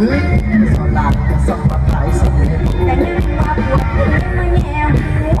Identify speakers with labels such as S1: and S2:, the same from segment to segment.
S1: สลักสมบัติสมเด็จ
S2: แต่ยั
S1: งมาา
S2: ปว
S1: ดหัว
S2: มาแย่
S1: หัว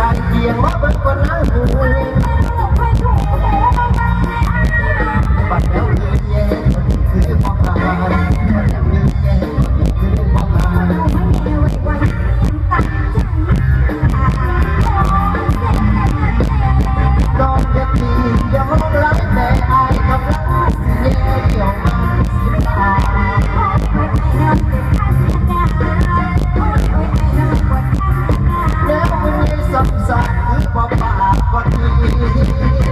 S1: กาเกียงว่าเป็นคนนั้นผู้ Thank you.